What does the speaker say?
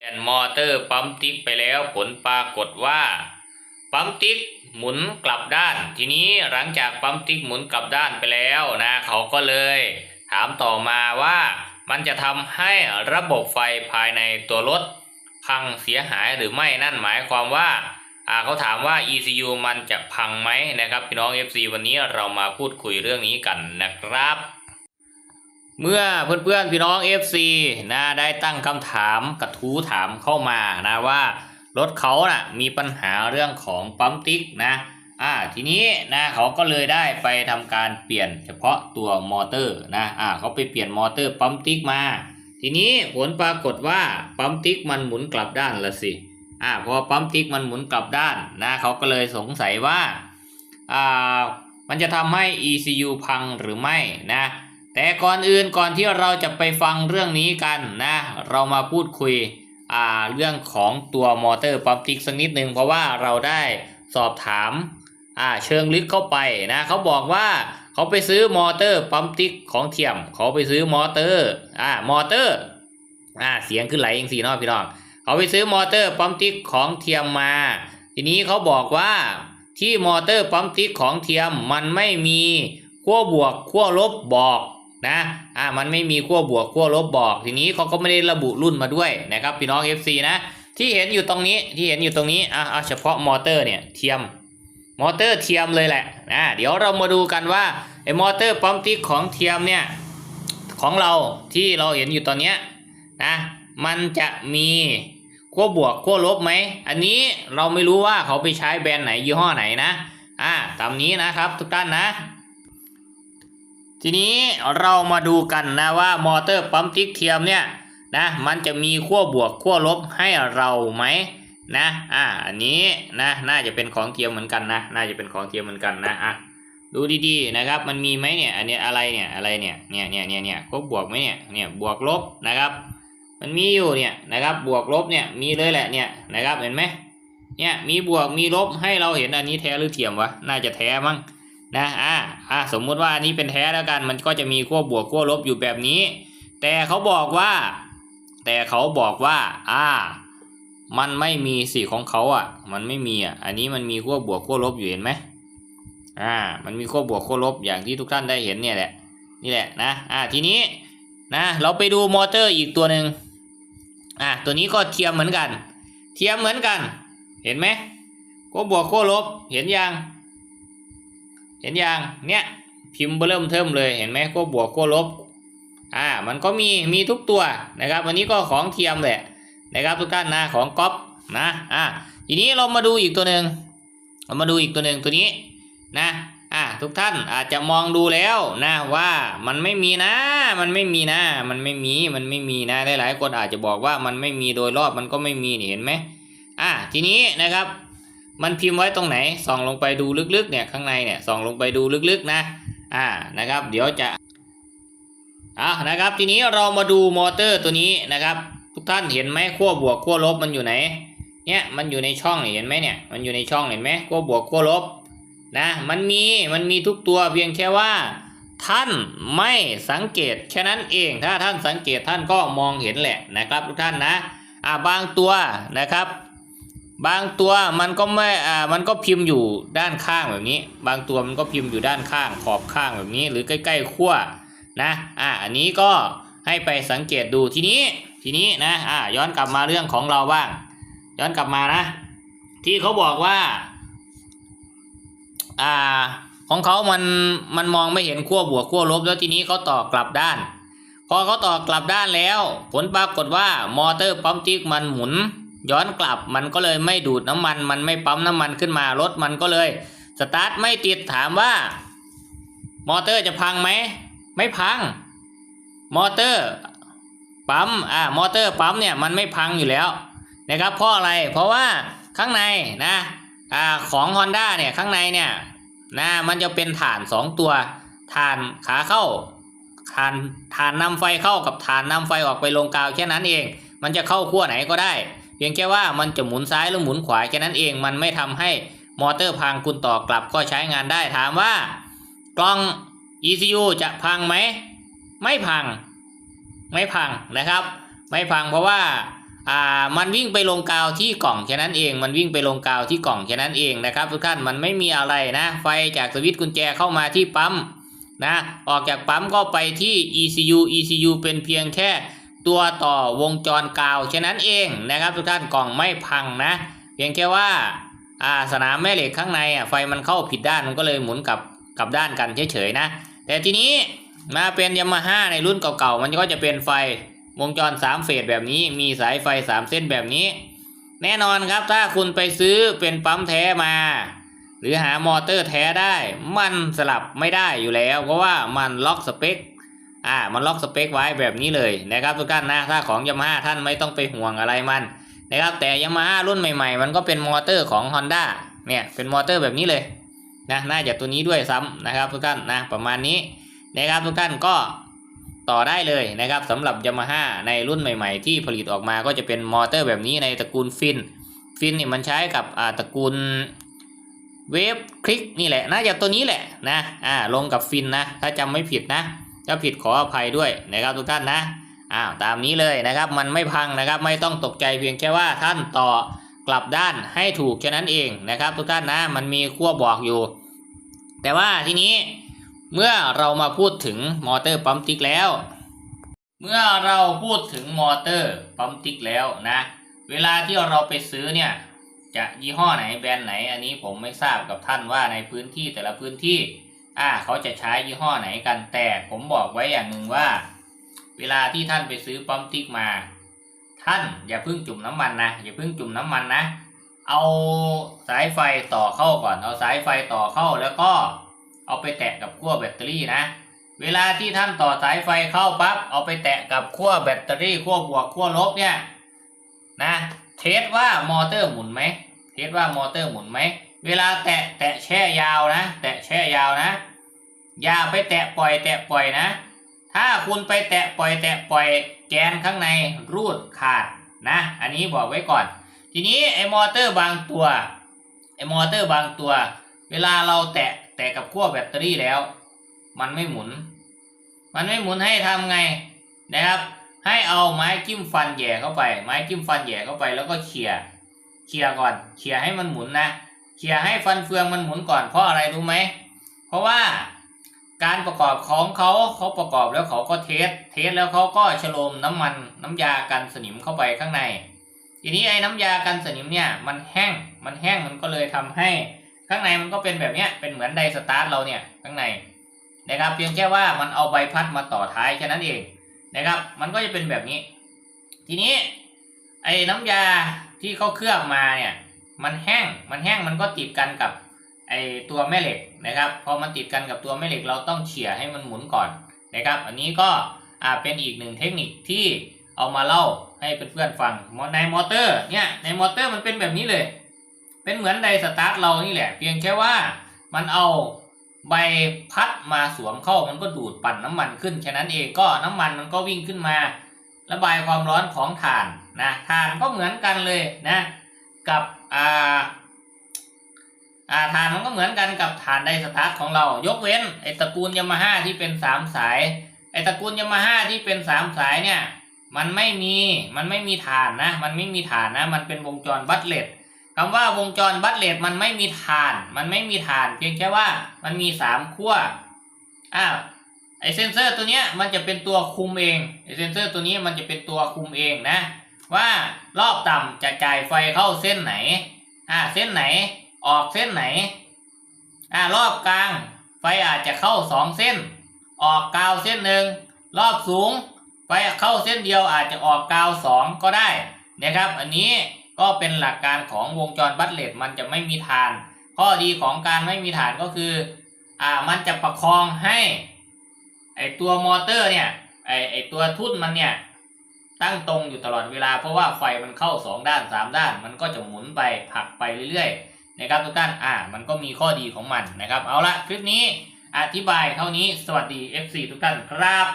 เปลี่ยนมอเตอร์ปั๊มติ๊กไปแล้วผลปรากฏว่า ปั๊มติ๊กหมุนกลับด้าน ทีนี้หลังจากปั๊มติ๊กหมุนกลับด้านไปแล้วนะเขาก็เลย ถามต่อมาว่ามันจะทำให้ระบบไฟภายในตัวรถพังเสียหายหรือไม่นั่นหมายความว่าเขาถามว่า ECU มันจะพังไหมนะครับพี่น้อง FC วันนี้เรามาพูดคุยเรื่องนี้กันนะครับ เมื่อเพื่อนๆพี่น้อง FC นะได้ตั้งคำถามกระทู้ถามเข้ามานะว่ารถเขานะ่ะมีปัญหาเรื่องของปั๊มติ๊กนะอ่าทีนี้นะเขาก็เลยได้ไปทำการเปลี่ยนเฉพาะตัวมอเตอร์นะอ่าเขาไปเปลี่ยนมอเตอร์ปั๊มติ๊กมา ทีนี้ผลปรากฏว่าปั๊มติ๊กมันหมุนกลับด้านละสิอ่าพอปั๊มติ๊กมันหมุนกลับด้านนะเขาก็เลยสงสัยว่าอ่ามันจะทำให้ ECU พังหรือไม่นะ แต่ก่อนอื่นก่อนที่เราจะไปฟังเรื่องนี้กันนะ เรามาพูดคุยอ่าเรื่องของตัวมอเตอร์ปั๊มติ๊กสักนิดนึงเพราะว่าเราได้สอบถามอ่าเชิงลึกเข้าไปนะเขาบอกว่าเขาไปซื้อมอเตอร์ปั๊มติ๊กของเทียมเขาไปซื้อมอเตอร์อ่ามอเตอร์อ่าเสียงขึ้นไหลเองสีเนาะพี่น้องเขาไปซื้อมอเตอร์ปั๊มติ๊กของเทียมมา ทีนี้เขาบอกว่าที่มอเตอร์ปั๊มติ๊กของเทียมมันไม่มีขั้วบวกขั้วลบบอก นะอ่ามันไม่มีขั้วบวกขั้วลบบอก ทีนี้เขาก็ไม่ได้ระบุรุ่นมาด้วยนะครับพี่น้อง FC นะ ที่เห็นอยู่ตรงนี้ที่เห็นอยู่ตรงนี้อ่าเฉพาะมอเตอร์เนี่ยเทียมมอเตอร์เทียมเลยแหละนะเดี๋ยวเรามาดูกันว่าไอ้มอเตอร์ปั๊มติ๊กของเทียมเนี่ยของเราที่เราเห็นอยู่ตอนเนี้ยนะมันจะมีขั้วบวกขั้วลบไหม อันนี้เราไม่รู้ว่าเขาไปใช้แบรนด์ไหนยี่ห้อไหนนะอ่าตามนี้นะครับทุกท่านนะ ทีนี้เรามาดูกันนะว่ามอเตอร์ปั๊มติ๊กเทียมเนี่ยนะมันจะมีขั้วบวกขั้วลบให้เราไหมนะอ่าอันนี้นะน่าจะเป็นของเทียมเหมือนกันนะน่าจะเป็นของเทียมเหมือนกันนะอะดูดีๆนะครับมันมีไหมเนี่ยอันนี้อะไรเนี่ยอะไรเนี่ยเนี่ยเนี่ยเนี่ยเนี่ยขั้วบวกไหมเนี่ยเนี่ยบวกลบนะครับ มันมีอยู่เนี่ยนะครับบวกลบเนี่ยมีเลยแหละเนี่ยนะครับเห็นไหมเนี่ยมีบวกมีลบให้เราเห็นอันนี้แท้หรือเทียมวะน่าจะแท้มั้ง นะอ่าอ่าสมมุติว่าอันนี้เป็นแท้แล้วกันมันก็จะมีขั้วบวกขั้วลบอยู่แบบนี้ แต่เขาบอกว่า แต่เขาบอกว่า อ่า มันไม่มีสีของเขาอะ มันไม่มีอะ อันนี้มันมีขั้วบวกขั้วลบอยู่เห็นไหมอ่า มันมีขั้วบวกขั้วลบอย่างที่ทุกท่านได้เห็นเนี่ยแหละ นี่แหละนะ อ่า ทีนี้นะ เราไปดูมอเตอร์อีกตัวหนึ่งอ่าตัวนี้ก็เทียมเหมือนกัน เทียมเหมือนกัน เห็นไหมขั้วบวกขั้วลบ เห็นยัง เห็นยังเนี่ยพิมพ์เริ่มเทิมเลยเห็นไหมก็บวกก็ลบอ่ามันก็มีมีทุกตัวนะครับวันนี้ก็ของเทียมแหละนะครับทุกท่านนะของก๊อปนะอ่าทีนี้เรามาดูอีกตัวหนึ่งเรามาดูอีกตัวหนึ่งตัวนี้นะอ่าทุกท่านอาจจะมองดูแล้วนะว่ามันไม่มีนะ มันไม่มีนะมันไม่มีมันไม่มีนะหลายๆคนอาจจะบอกว่ามันไม่มีโดยรอบมันก็ไม่มีเห็นไหมอ่าทีนี้นะครับ มันพิมพ์ไว้ตรงไหนส่องลงไปดูลึกๆเนี่ยข้างในเนี่ยส่องลงไปดูลึกๆนะอ่านะครับ เดี๋ยวจะอะนะครับ ทีนี้เรามาดูมอเตอร์ตัวนี้นะครับ ทุกท่านเห็นไหมขั้วบวกขั้วลบมันอยู่ไหน เนี่ยมันอยู่ในช่องเห็นไหมเนี่ยมันอยู่ในช่องเห็นไหมขั้วบวกขั้วลบนะมันมีมันมีทุกตัวเพียงแค่ว่าท่านไม่สังเกตแค่นั้นเองถ้าท่านสังเกตท่านก็มองเห็นแหละนะครับ ทุกท่านนะอ่าบางตัวนะครับ บางตัวมันก็ไม่อ่ามันก็พิมพ์อยู่ด้านข้างแบบนี้ บางตัวมันก็พิมพ์อยู่ด้านข้างขอบข้างแบบนี้ หรือใกล้ๆขั้วนะอ่าอันนี้ก็ให้ไปสังเกตดูทีนี้ทีนี้นะอ่าย้อนกลับมาเรื่องของเราบ้าง ย้อนกลับมานะ ที่เขาบอกว่าอ่าของเขามันมันมองไม่เห็นขั้วบวกขั้วลบ แล้วทีนี้เขาต่อกลับด้าน พอเขาต่อกลับด้านแล้ว ผลปรากฏว่ามอเตอร์ปั๊มติ๊กมันหมุน ย้อนกลับมันก็เลยไม่ดูดน้ำมัน มันไม่ปั๊มน้ำมันขึ้นมารถมันก็เลยสตาร์ทไม่ติดถามว่า มอเตอร์จะพังไหมไม่พัง มอเตอร์ปั๊มอ่ามอเตอร์ปั๊มเนี่ยมันไม่พังอยู่แล้วนะครับเพราะอะไรเพราะว่าข้างในนะอ่าของ Honda เนี่ยข้างในเนี่ยนะมันจะเป็นฐานสองตัวฐานขาเข้าฐานฐานนำไฟเข้ากับฐานนำไฟออกไปลงกาวแค่นั้นเอง มันจะเข้าขั้วไหนก็ได้ พียงแค่ว่ามันจะหมุนซ้ายหรือหมุนขวาแค่นั้นเองมันไม่ทำให้มอเตอร์พังคุณต่อกลับก็ใช้งานได้ถามว่า กล้อง ECU จะพังไหมไม่พัง ไม่พังนะครับ ไม่พังเพราะว่าอ่ามันวิ่งไปลงกาวที่กล่องแค่นั้นเอง มันวิ่งไปลงกาวที่กล่องแค่นั้นเองนะครับ ทุกท่านมันไม่มีอะไรนะ ไฟจากสวิตช์กุญแจเข้ามาที่ปั๊มนะออกจากปั๊มก็ไปที่ ECU ECU เป็นเพียงแค่ ตัวต่อวงจรกาวแค่นั้นเองนะครับทุกท่านกล่องไม่พังนะ เพียงแค่ว่าอ่าสนามแม่เหล็กข้างในอะไฟมันเข้าผิดด้านมันก็เลยหมุนกลับกลับด้านกันเฉยๆนะ แต่ทีนี้มาเป็นยามาฮ่าในรุ่นเก่าๆมันก็จะเป็นไฟวงจร 3 เฟสแบบนี้มีสายไฟ 3 เส้นแบบนี้ แน่นอนครับถ้าคุณไปซื้อเป็นปั๊มแท้มา หรือหามอเตอร์แท้ได้ มันสลับไม่ได้อยู่แล้ว เพราะว่ามันล็อกสเปค อ่ามันล็อกสเปคไว้แบบนี้เลยนะครับทุกท่านนะถ้าของยามาฮ่าท่านไม่ต้องไปห่วงอะไรมันนะครับแต่ยามาฮ่ารุ่นใหม่ๆ มันก็เป็นมอเตอร์ของ Honda เนี่ยเป็นมอเตอร์แบบนี้เลยนะน่าจะตัวนี้ด้วยซ้ำนะครับทุกท่านนะประมาณนี้นะครับทุกท่านก็ต่อได้เลยนะครับสำหรับ Yamaha ในรุ่นใหม่ๆ ที่ผลิตออกมาก็จะเป็นมอเตอร์แบบนี้ในตระกูลฟินฟินนี่มันใช้กับอ่าตระกูลเวฟคลิกนี่แหละน่าจะตัวนี้แหละนะอ่าลงกับฟินนะถ้าจำไม่ผิดนะ ถ้าผิดขออภัยด้วยนะครับทุกท่านนะอ้าวตามนี้เลยนะครับมันไม่พังนะครับไม่ต้องตกใจเพียงแค่ว่าท่านต่อกลับด้านให้ถูกแค่นั้นเองนะครับ ทุกท่านนะมันมีขั้วบอกอยู่ แต่ว่าทีนี้เมื่อเรามาพูดถึงมอเตอร์ปั๊มติ๊กแล้ว เมื่อเราพูดถึงมอเตอร์ปั๊มติ๊กแล้วนะ เวลาที่เราไปซื้อเนี่ยจะยี่ห้อไหนแบรนด์ไหนอันนี้ผมไม่ทราบกับท่านว่าในพื้นที่แต่ละพื้นที่ อ่าเขาจะใช้ยี่ห้อไหนกันแต่ผมบอกไว้อย่างหนึ่งว่า เวลาที่ท่านไปซื้อปั๊มติ๊กมา ท่านอย่าเพิ่งจุ่มน้ำมันนะอย่าเพิ่งจุ่มน้ำมันนะ เอาสายไฟต่อเข้าก่อน เอาสายไฟต่อเข้าแล้วก็เอาไปแตะกับขั้วแบตเตอรี่นะ เวลาที่ท่านต่อสายไฟเข้าปั๊บเอาไปแตะกับขั้วแบตเตอรี่ขั้วบวกขั้วลบเนี่ยนะเทสว่ามอเตอร์หมุนไหมเทสว่ามอเตอร์หมุนไหมเวลาแตะแตะแช่ยาวนะ แตะแช่ยาวนะ อย่าไปแตะปล่อยแตะปล่อยนะ ถ้าคุณไปแตะปล่อยแตะปล่อยแกนข้างในรูดขาดนะ อันนี้บอกไว้ก่อน ทีนี้ไอ้มอเตอร์บางตัวไอ้มอเตอร์บางตัว เวลาเราแตะแตะกับขั้วแบตเตอรี่แล้ว มันไม่หมุน มันไม่หมุนให้ทำไงนะครับ ให้เอาไม้จิ้มฟันแย่เข้าไป ไม้จิ้มฟันแย่เข้าไปแล้วก็เขี่ยเขี่ยก่อนเขี่ยให้มันหมุนนะเขี่ยให้ฟันเฟืองมันหมุนก่อนเพราะอะไรรู้ไหมเพราะว่า การประกอบของเขาเขาประกอบแล้วเขาก็เทสเทสแล้วเขาก็ฉโลมน้ำมันน้ำยากันสนิมเข้าไปข้างใน ทีนี้ไอ้น้ำยากันสนิมเนี่ยมันแห้งมันแห้งมันก็เลยทำให้ข้างในมันก็เป็นแบบเนี้ยเป็นเหมือนไดสตาร์ทเราเนี่ยข้างในนะครับเพียงแค่ว่ามันเอาใบพัดมาต่อท้ายแค่นั้นเองนะครับ มันก็จะเป็นแบบนี้ ทีนี้ไอ้น้ำยาที่เขาเคลือบมาเนี่ยมันแห้งมันแห้งมันก็ติดกันกับ ไอ้ตัวแม่เหล็กนะครับพอมันติดกันกับตัวแม่เหล็กเราต้องเฉี่ยให้มันหมุนก่อนนะครับ อันนี้ก็อ่าเป็นอีกหนึ่งเทคนิคที่เอามาเล่าให้เพื่อนๆฟังในมอเตอร์เนี่ยในมอเตอร์มันเป็นแบบนี้เลย เป็นเหมือนไดสตาร์ทเรานี่แหละ เพียงแค่ว่ามันเอาใบพัดมาสวมเข้ามันก็ดูดปั่นน้ำมันขึ้นแค่นั้นเองก็น้ำมันมันก็วิ่งขึ้นมา ระบายความร้อนของถ่านนะถ่านก็เหมือนกันเลยนะกับอ่า อ่าถ่านมันก็เหมือนกันกับถ่านไดสตาร์ทของเรา ยกเว้นไอตระกูลยามาฮ่าที่เป็นสามสาย ไอตระกูลยามาฮ่าที่เป็นสามสายเนี่ย มันไม่มี มันไม่มีถ่านนะ มันไม่มีถ่านนะ มันเป็นวงจรบัตเลตคำว่าวงจรบัตเลตมันไม่มีถ่าน มันไม่มีถ่าน เพียงแค่ว่ามันมีสามขั้ว อ้าวไอเซนเซอร์ตัวเนี้ยมันจะเป็นตัวคุมเองไอเซนเซอร์ตัวนี้มันจะเป็นตัวคุมเองนะ ว่ารอบต่ำจะจ่ายไฟเข้าเส้นไหน อ่า เส้นไหน ออกเส้นไหน อ่ารอบกลาง ไฟอาจจะเข้าสองเส้น ออกกาวเส้นหนึ่งรอบสูง ไฟเข้าเส้นเดียวอาจจะออกกาวสองก็ได้นะครับ อันนี้ก็เป็นหลักการของวงจรบัตเลตมันจะไม่มีฐาน ข้อดีของการไม่มีฐานก็คือ อ่ามันจะประคองให้ไอตัวมอเตอร์เนี่ยไอไอตัวทุ่นมันเนี่ยตั้งตรงอยู่ตลอดเวลาเพราะว่าไฟมันเข้าสองด้านสามด้าน มันก็จะหมุนไปผักไปเรื่อยๆ นะครับทุกท่านอ่ามันก็มีข้อดีของมันนะครับ เอาละคลิปนี้อธิบายเท่านี้สวัสดี FC ทุกท่านครับ